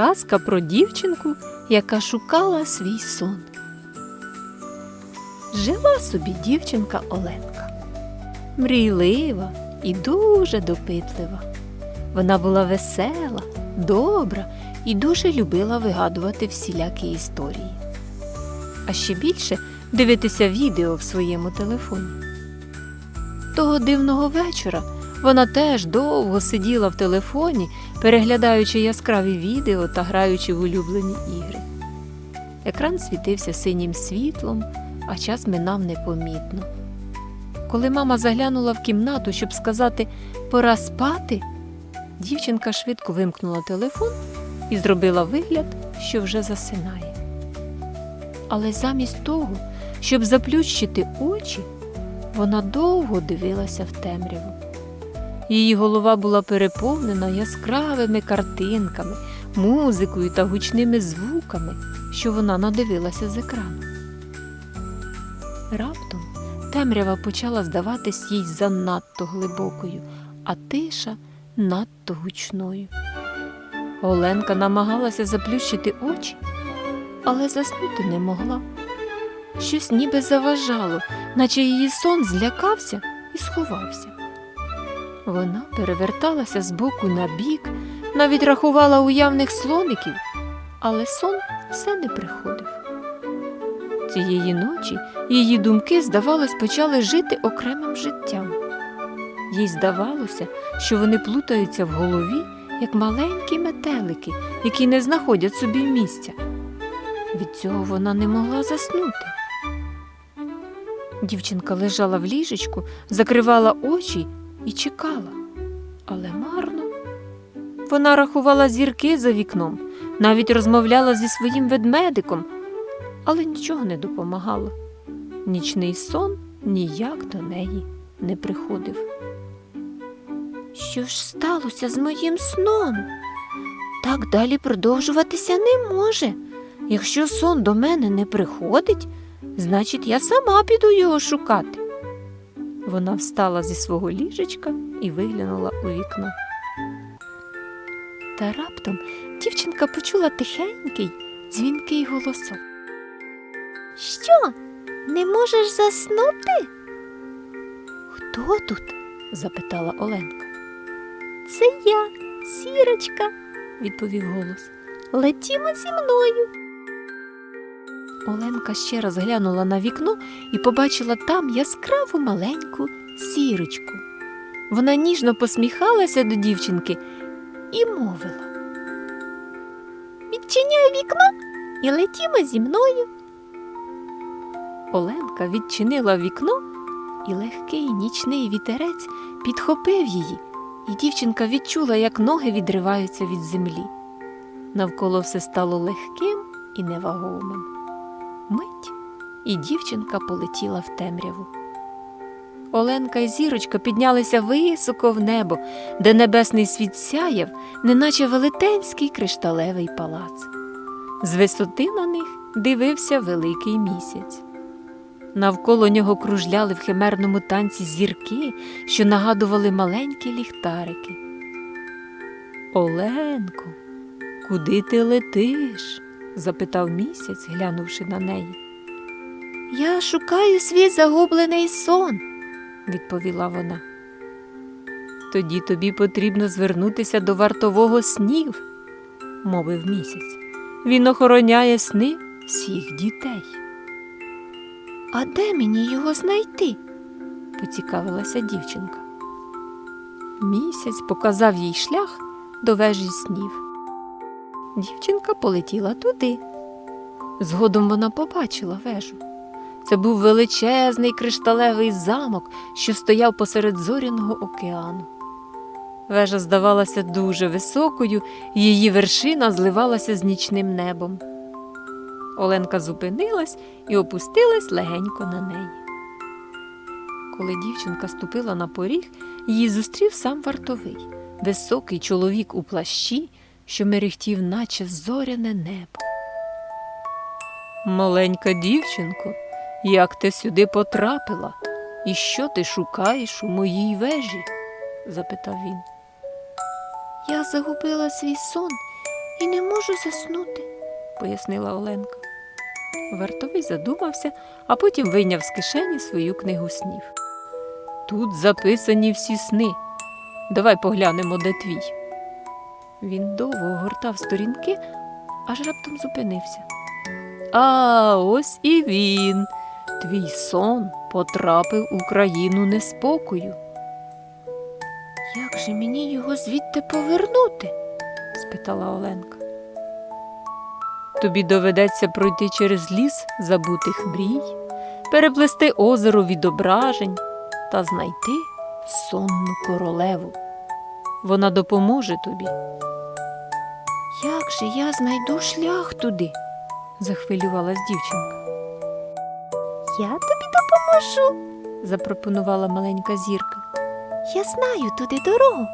Казка про дівчинку, яка шукала свій сон. Жила собі дівчинка Оленка. Мрійлива і дуже допитлива. Вона була весела, добра і дуже любила вигадувати всілякі історії. А ще більше дивитися відео в своєму телефоні. Того дивного вечора вона теж довго сиділа в телефоні, переглядаючи яскраві відео та граючи в улюблені ігри. Екран світився синім світлом, а час минав непомітно. Коли мама заглянула в кімнату, щоб сказати пора спати, дівчинка швидко вимкнула телефон і зробила вигляд, що вже засинає. Але замість того, щоб заплющити очі, вона довго дивилася в темряву. Її голова була переповнена яскравими картинками, музикою та гучними звуками, що вона надивилася з екрану. Раптом темрява почала здаватись їй занадто глибокою, а тиша надто гучною. Оленка намагалася заплющити очі, але заснути не могла. Щось ніби заважало, наче її сон злякався і сховався. Вона переверталася з боку на бік, навіть рахувала уявних слоників, але сон все не приходив. Цієї ночі її думки, здавалось, почали жити окремим життям. Їй здавалося, що вони плутаються в голові, як маленькі метелики, які не знаходять собі місця. Від цього вона не могла заснути. Дівчинка лежала в ліжечку, закривала очі і чекала, але марно. Вона рахувала зірки за вікном, навіть розмовляла зі своїм ведмедиком, але нічого не допомагало. Нічний сон ніяк до неї не приходив. Що ж сталося з моїм сном? Так далі продовжуватися не може. Якщо сон до мене не приходить, значить, я сама піду його шукати. Вона встала зі свого ліжечка і виглянула у вікно. Та раптом дівчинка почула тихенький, дзвінкий голосок. Що? Не можеш заснути? Хто тут? запитала Оленка. Це я, сірочка, відповів голос. Летімо зі мною. Оленка ще раз глянула на вікно і побачила там яскраву маленьку сірочку. Вона ніжно посміхалася до дівчинки і мовила. Відчиняй вікно і летімо зі мною. Оленка відчинила вікно, і легкий нічний вітерець підхопив її, і дівчинка відчула, як ноги відриваються від землі. Навколо все стало легким і невагомим. Мить, і дівчинка полетіла в темряву. Оленка і зірочка піднялися високо в небо, де небесний світ сяяв, неначе велетенський кришталевий палац. З висоти на них дивився великий місяць. Навколо нього кружляли в химерному танці зірки, що нагадували маленькі ліхтарики. Оленко, куди ти летиш? Запитав місяць, глянувши на неї. Я шукаю свій загублений сон, відповіла вона. Тоді тобі потрібно звернутися до вартового снів, мовив місяць. Він охороняє сни всіх дітей. А де мені його знайти? поцікавилася дівчинка. Місяць показав їй шлях до вежі снів. Дівчинка полетіла туди. Згодом вона побачила вежу. Це був величезний кришталевий замок, що стояв посеред зоряного океану. Вежа здавалася дуже високою, її вершина зливалася з нічним небом. Оленка зупинилась і опустилась легенько на неї. Коли дівчинка ступила на поріг, її зустрів сам вартовий, високий чоловік у плащі, що мерехтів, наче зоряне небо. Маленька дівчинко, як ти сюди потрапила? І що ти шукаєш у моїй вежі? запитав він. Я загубила свій сон і не можу заснути, пояснила Оленка. Вартовий задумався, а потім вийняв з кишені свою книгу снів. Тут записані всі сни. Давай поглянемо, де твій. Він довго огортав сторінки, аж раптом зупинився. А ось і він. Твій сон потрапив у країну неспокою. Як же мені його звідти повернути? спитала Оленка. Тобі доведеться пройти через ліс забутих мрій, переплести озеро відображень та знайти сонну королеву. Вона допоможе тобі. Як же я знайду шлях туди? захвилювалась дівчинка. Я тобі допоможу, запропонувала маленька зірка. Я знаю туди дорогу.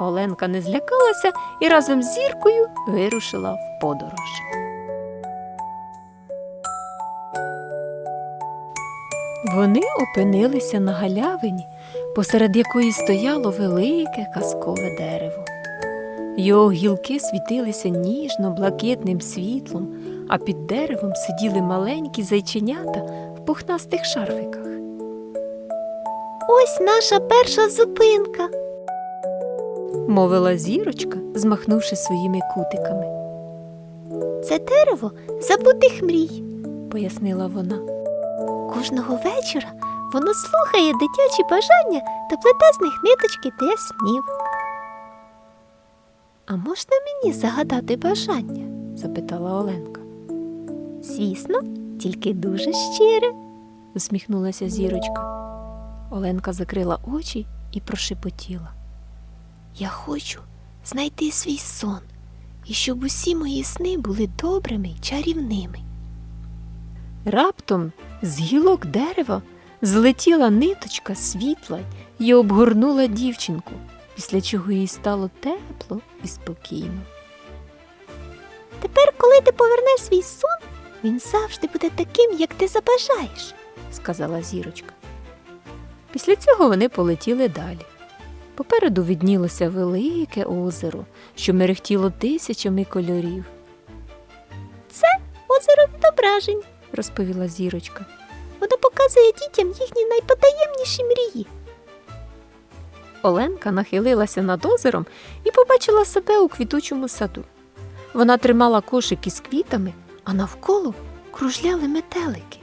Оленка не злякалася і разом з зіркою вирушила в подорож. Вони опинилися на галявині, посеред якої стояло велике казкове дерево. Його гілки світилися ніжно-блакитним світлом, а під деревом сиділи маленькі зайченята в пухнастих шарфиках. Ось наша перша зупинка, мовила зірочка, змахнувши своїми кутиками. Це дерево забутих мрій, пояснила вона. Кожного вечора воно слухає дитячі бажання та плете з них ниточки для снів. А можна мені загадати бажання? запитала Оленка. Звісно, тільки дуже щире, усміхнулася зірочка. Оленка закрила очі і прошепотіла. Я хочу знайти свій сон і щоб усі мої сни були добрими й чарівними. Раптом з гілок дерева злетіла ниточка світла і обгорнула дівчинку, після чого їй стало тепло і спокійно. Тепер, коли ти повернеш свій сон, він завжди буде таким, як ти забажаєш, сказала зірочка. Після цього вони полетіли далі. Попереду віднілося велике озеро, що мерехтіло тисячами кольорів. Це озеро відображень, розповіла зірочка. Воно показує дітям їхні найпотаємніші мрії. Оленка нахилилася над озером і побачила себе у квітучому саду. Вона тримала кошик із квітами, а навколо кружляли метелики.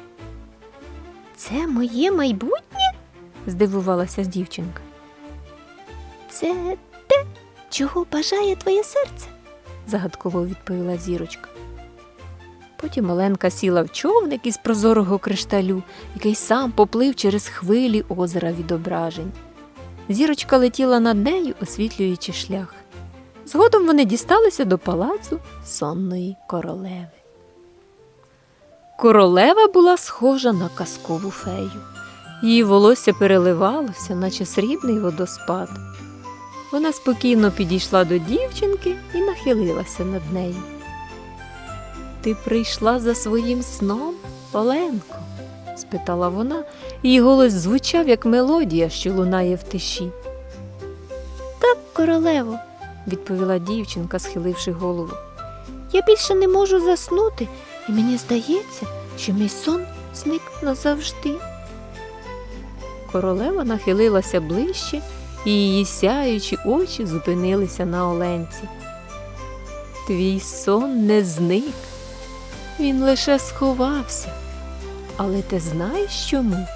Це моє майбутнє? здивувалася дівчинка. Це те, чого бажає твоє серце, загадково відповіла зірочка. Потім Оленка сіла в човник із прозорого кришталю, який сам поплив через хвилі озера відображень. Зірочка летіла над нею, освітлюючи шлях. Згодом вони дісталися до палацу сонної королеви. Королева була схожа на казкову фею. Її волосся переливалося, наче срібний водоспад. Вона спокійно підійшла до дівчинки і нахилилася над нею. Ти прийшла за своїм сном, Оленко? спитала вона, її голос звучав, як мелодія, що лунає в тиші. Так, королево, відповіла дівчинка, схиливши голову. Я більше не можу заснути, і мені здається, що мій сон зник назавжди. Королева нахилилася ближче, і її сяючі очі зупинилися на Оленці. Твій сон не зник, він лише сховався. Але ти знаєш чому?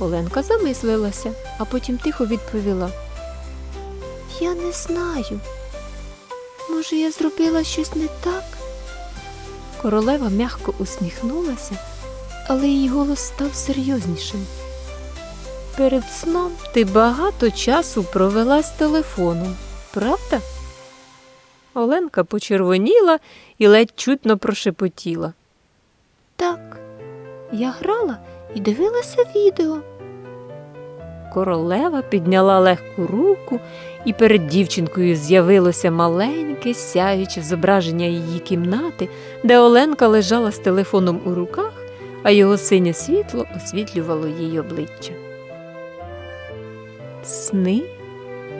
Оленка замислилася, а потім тихо відповіла. Я не знаю. Може, я зробила щось не так? Королева м'яко усміхнулася, але її голос став серйознішим. Перед сном ти багато часу провела з телефоном, правда? Оленка почервоніла і ледь чутно прошепотіла. Так, я грала і дивилася відео. Королева підняла легку руку, і перед дівчинкою з'явилося маленьке сяюче зображення її кімнати, де Оленка лежала з телефоном у руках, а його синє світло освітлювало її обличчя. Сни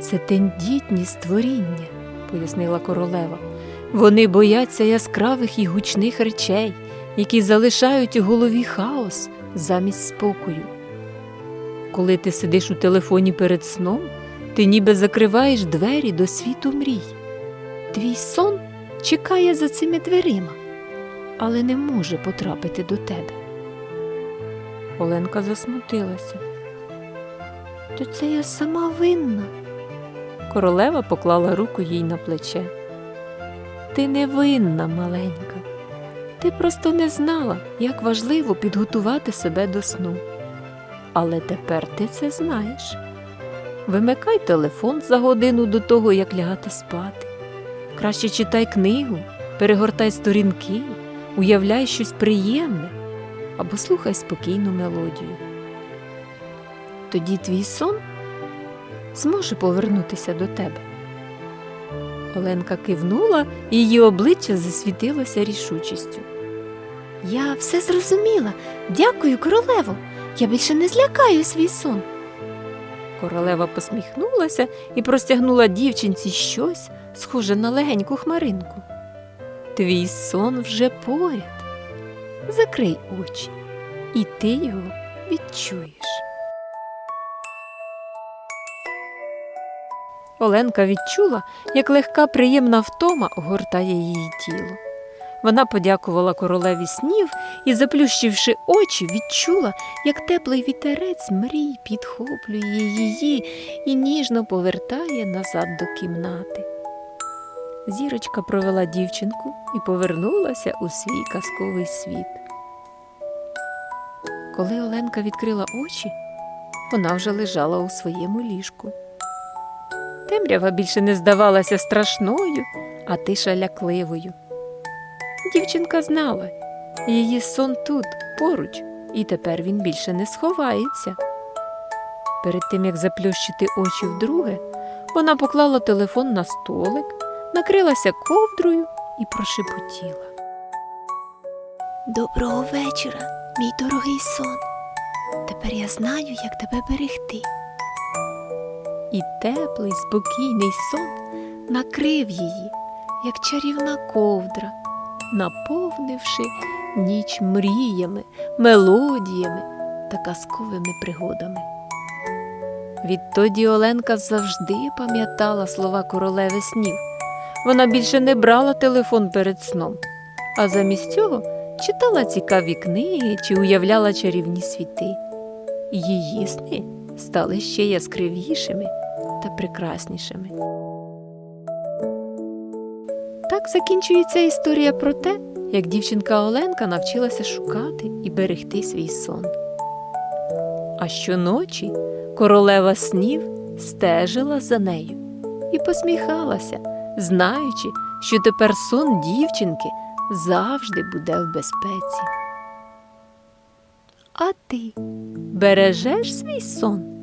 це тендітні створіння, пояснила королева. Вони бояться яскравих і гучних речей, які залишають у голові хаос замість спокою. Коли ти сидиш у телефоні перед сном, ти ніби закриваєш двері до світу мрій. Твій сон чекає за цими дверима, але не може потрапити до тебе. Оленка засмутилася. То це я сама винна. Королева поклала руку їй на плече. Ти не винна, маленька. Ти просто не знала, як важливо підготувати себе до сну. Але тепер ти це знаєш. Вимикай телефон за годину до того, як лягати спати. Краще читай книгу, перегортай сторінки, уявляй щось приємне або слухай спокійну мелодію. Тоді твій сон зможе повернутися до тебе. Оленка кивнула, і її обличчя засвітилося рішучістю. Я все зрозуміла. Дякую, королево. Я більше не злякаю свій сон. Королева посміхнулася і простягнула дівчинці щось, схоже на легеньку хмаринку. Твій сон вже поряд. Закрий очі, і ти його відчуєш. Оленка відчула, як легка приємна втома огортає її тіло. Вона подякувала королеві снів і, заплющивши очі, відчула, як теплий вітерець мрій підхоплює її і ніжно повертає назад до кімнати. Зірочка провела дівчинку і повернулася у свій казковий світ. Коли Оленка відкрила очі, вона вже лежала у своєму ліжку. Темрява більше не здавалася страшною, а тиша лякливою. Дівчинка знала, її сон тут, поруч, і тепер він більше не сховається. Перед тим, як заплющити очі вдруге, вона поклала телефон на столик, накрилася ковдрою і прошепотіла. Доброго вечора, мій дорогий сон. Тепер я знаю, як тебе берегти. І теплий, спокійний сон накрив її, як чарівна ковдра, наповнивши ніч мріями, мелодіями та казковими пригодами. Відтоді Оленка завжди пам'ятала слова королеви снів. Вона більше не брала телефон перед сном, а замість цього читала цікаві книги чи уявляла чарівні світи. Її сни стали ще яскравішими та прекраснішими. Так закінчується історія про те, як дівчинка Оленка навчилася шукати і берегти свій сон. А щоночі королева снів стежила за нею і посміхалася, знаючи, що тепер сон дівчинки завжди буде в безпеці. А ти бережеш свій сон?